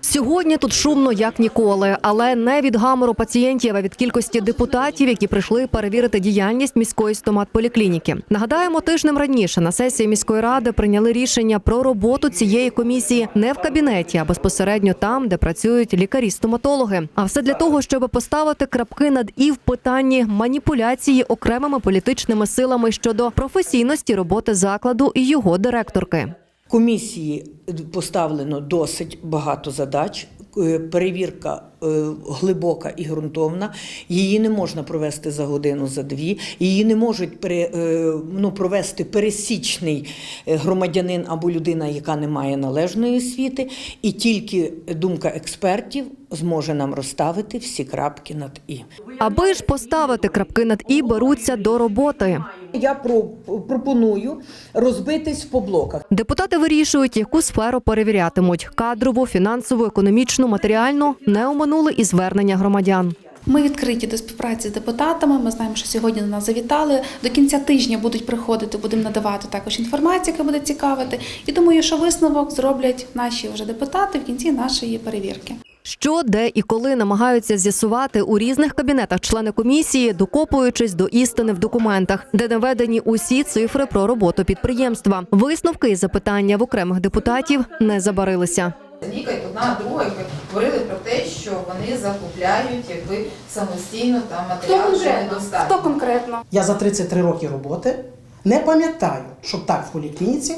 Сьогодні тут шумно як ніколи, але не від гамору пацієнтів, а від кількості депутатів, які прийшли перевірити діяльність міської стоматполіклініки. Нагадаємо, тижнем раніше на сесії міської ради прийняли рішення про роботу цієї комісії не в кабінеті, а безпосередньо там, де працюють лікарі-стоматологи. А все для того, щоб поставити крапки над і в питанні маніпуляції окремими політичними силами щодо професійності роботи закладу і його директорки. Комісії поставлено досить багато задач. Е, Перевірка е, глибока і ґрунтовна. Її не можна провести за годину, за дві. Її не можуть е, ну, провести пересічний громадянин або людина, яка не має належної освіти. І тільки думка експертів зможе нам розставити всі крапки над і. Аби ж поставити крапки над і беруться до роботи. Я про, пропоную розбитись по блоках. Депутати вирішують, яку сферу перевірятимуть: кадрову, фінансову, економічну, матеріальну не оминули і звернення громадян. Ми відкриті до співпраці з депутатами. Ми знаємо, що сьогодні до нас завітали. До кінця тижня будуть приходити, будемо надавати також інформацію, яка буде цікавити. І думаю, що висновок зроблять наші вже депутати в кінці нашої перевірки. Що, де і коли намагаються з'ясувати у різних кабінетах члени комісії, докопуючись до істини в документах, де наведені усі цифри про роботу підприємства. Висновки і запитання в окремих депутатів не забарилися. Віка і одна друга якби, говорили про те, що вони закупляють якби самостійно там матеріали, що недостатньо. конкретно? Я за 33 роки роботи не пам'ятаю, щоб так в поліклініці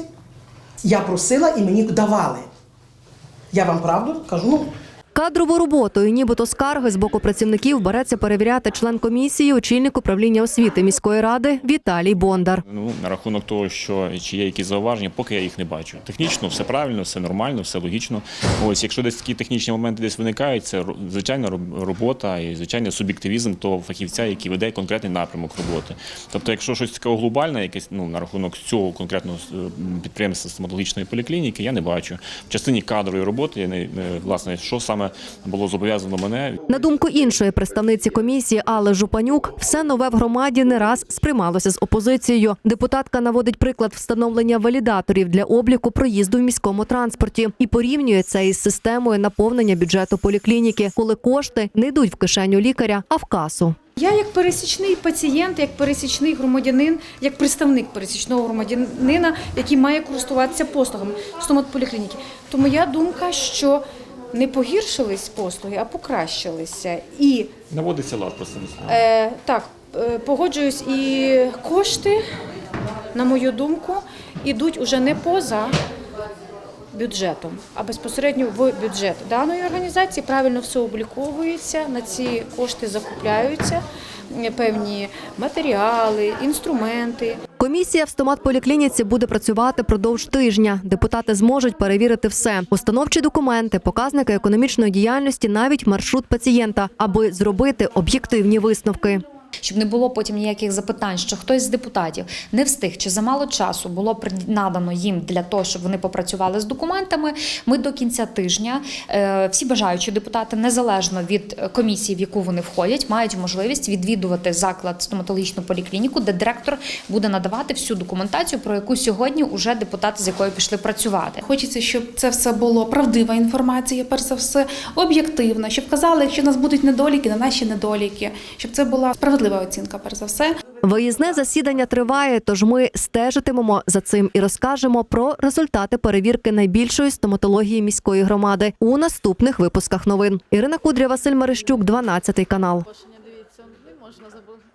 я просила і мені давали. Я вам правду кажу, ну Кадрову роботу і нібито скарги з боку працівників береться перевіряти член комісії, очільник управління освіти міської ради Віталій Бондар. Ну, на рахунок того, що чи є якісь зауваження, поки я їх не бачу. Технічно все правильно, все нормально, все логічно. Ось, якщо десь такі технічні моменти десь виникають, це звичайна робота і звичайно суб'єктивізм того фахівця, який веде конкретний напрямок роботи. Тобто, якщо щось таке глобальне, якесь ну на рахунок цього конкретного е, підприємства стоматологічної поліклініки, я не бачу. В частині кадрової роботи, я не, не- власне, що саме було зобов'язано мене, На думку іншої представниці комісії Алли Жупанюк, все нове в громаді не раз сприймалося з опозицією. Депутатка наводить приклад встановлення валідаторів для обліку проїзду в міському транспорті і порівнює це із системою наповнення бюджету поліклініки, коли кошти не йдуть в кишеню лікаря, а в касу. Я як пересічний пацієнт, як пересічний громадянин, як представник пересічного громадянина, який має користуватися послугами стоматполіклініки, то моя думка, що не погіршились послуги, а покращилися. І наводиться лад просто. е, так, е, погоджуюсь, і кошти, на мою думку, ідуть уже не поза бюджетом, а безпосередньо в бюджет даної організації. Правильно все обліковується, на ці кошти закупляються е, певні матеріали, інструменти. Комісія в стоматполіклініці буде працювати продовж тижня. Депутати зможуть перевірити все: установчі документи, показники економічної діяльності, навіть маршрут пацієнта, аби зробити об'єктивні висновки. Щоб не було потім ніяких запитань, що хтось з депутатів не встиг чи замало часу було надано їм для того, щоб вони попрацювали з документами. Ми до кінця тижня е, всі бажаючі депутати, незалежно від е, комісії, в яку вони входять, мають можливість відвідувати заклад стоматологічну поліклініку, де директор буде надавати всю документацію, про яку сьогодні уже депутати з якою пішли працювати. Хочеться, щоб це все було правдива інформація, перш за все, об'єктивна, щоб казали, якщо в нас будуть недоліки, на наші недоліки, щоб це була справедлива оцінка, перш за все. Виїзне засідання триває, тож ми стежитимемо за цим і розкажемо про результати перевірки найбільшої стоматології міської громади у наступних випусках новин. Ірина Кудря, Василь Мерещук, 12 канал.